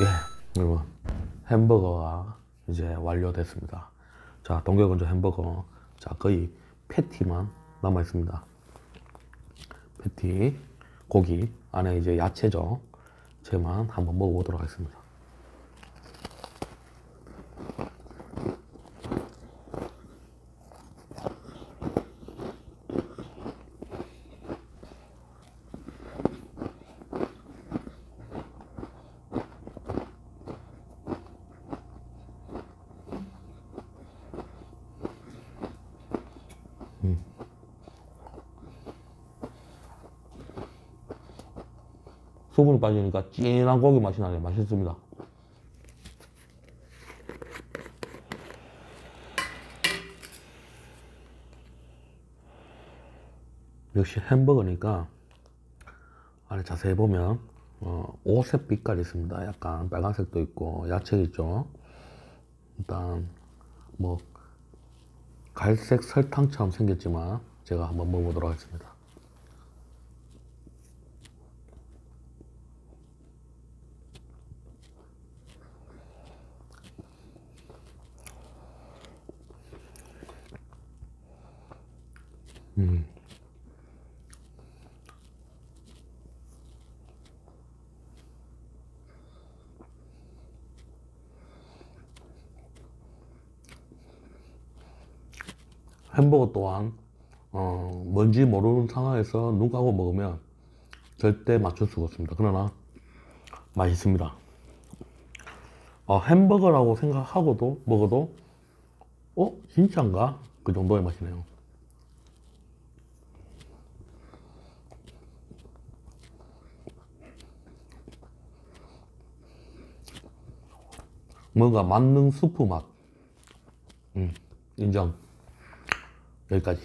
예, 여러분 햄버거가 이제 완료됐습니다. 자, 동계건조 햄버거. 자, 거의 패티만 남아 있습니다. 패티, 고기 안에 이제 야채죠. 제만 한번 먹어보도록 하겠습니다. 수분이 빠지니까 진한 고기 맛이 나네. 맛있습니다. 역시 햄버거니까 안에 자세히 보면 어, 오색 빛깔이 있습니다. 약간 빨간색도 있고 야채 있죠. 일단 뭐 갈색 설탕처럼 생겼지만 제가 한번 먹어보도록 하겠습니다. 햄버거 또한 어, 뭔지 모르는 상황에서 눈 감고 먹으면 절대 맞출 수가 없습니다. 그러나 맛있습니다. 어, 햄버거라고 생각하고도 먹어도 어 진짜인가 그 정도의 맛이네요. 뭔가 만능 스프 맛. 음, 인정. 여기까지.